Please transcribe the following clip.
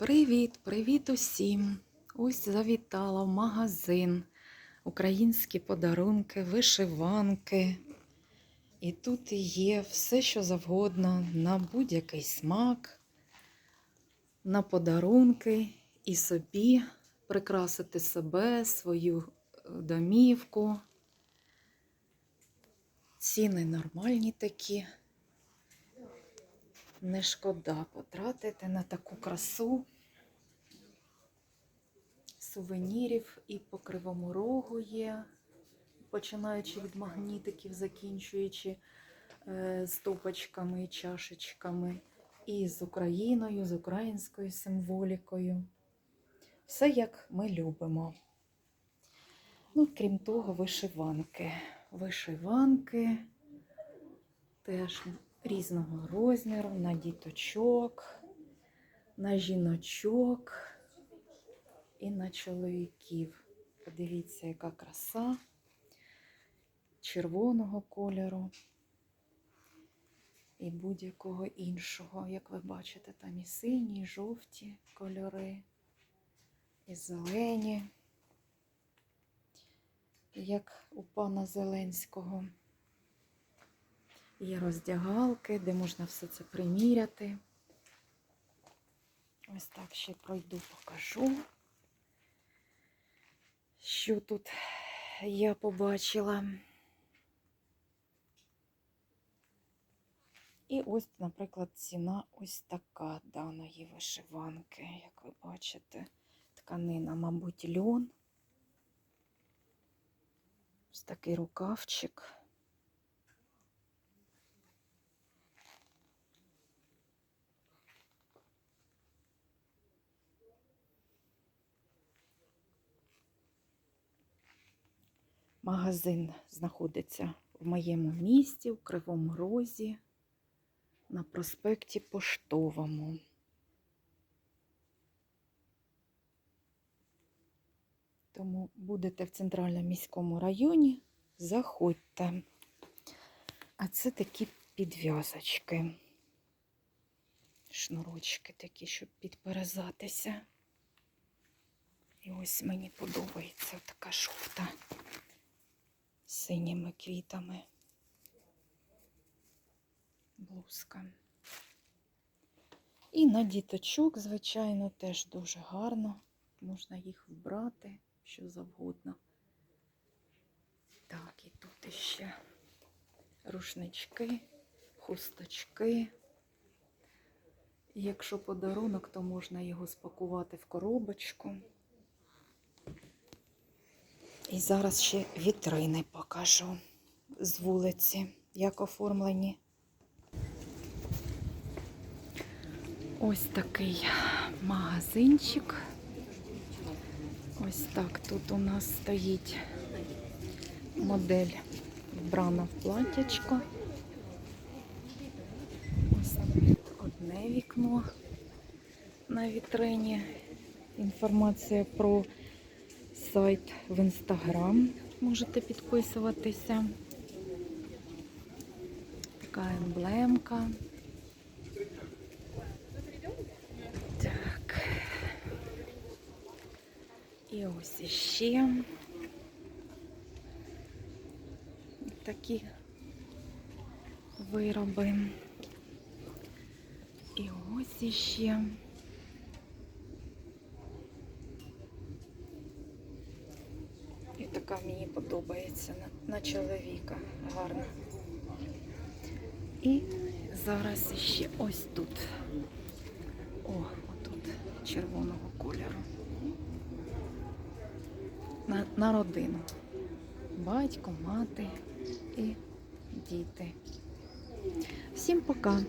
Привіт, привіт усім! Ось завітала в магазин. Українські подарунки, вишиванки. І тут є все, що завгодно, на будь-який смак, на подарунки і собі прикрасити себе, свою е, домівку. Ціни нормальні такі. Не шкода потратити на таку красу сувенірів і по кривому рогу є, починаючи від магнітиків, закінчуючи е, стопочками і чашечками, і з Україною, з українською символікою. Все як ми любимо. Ну, крім того, вишиванки. Вишиванки теж різного розміру, на діточок, на жіночок і на чоловіків. Подивіться, яка краса червоного кольору і будь-якого іншого. Як ви бачите, там і сині, і жовті кольори, і зелені, як у пана Зеленського. Є роздягалки, де можна все це приміряти. Ось так ще пройду, покажу, що тут я побачила. І ось, наприклад, ціна ось така даної вишиванки, як ви бачите, тканина, мабуть, льон. Ось такий рукавчик. Магазин знаходиться в моєму місті, в Кривому Розі, на проспекті Поштовому. Тому будете в центральному міському районі, заходьте. А це такі підв'язочки, шнурочки такі, щоб підперезатися. І ось мені подобається така з синіми квітами. Блузка. І на діточок, звичайно, теж дуже гарно. Можна їх вбрати, що завгодно. Так, і тут іще рушнички, хусточки. Якщо подарунок, то можна його спакувати в коробочку. І зараз ще вітрини покажу з вулиці, як оформлені. Ось такий магазинчик. Ось так тут у нас стоїть модель вбрана в платячко. Ось одне вікно на вітрині. Інформація про сайт в інстаграм. Можете підписуватися. Така емблемка. Так. І ось іще такі вироби. І ось іще. І така мені подобається на, чоловіка. Гарна. І зараз ще ось тут. О, отут червоного кольору. На, на родину. Батько, мати і діти. Всім пока!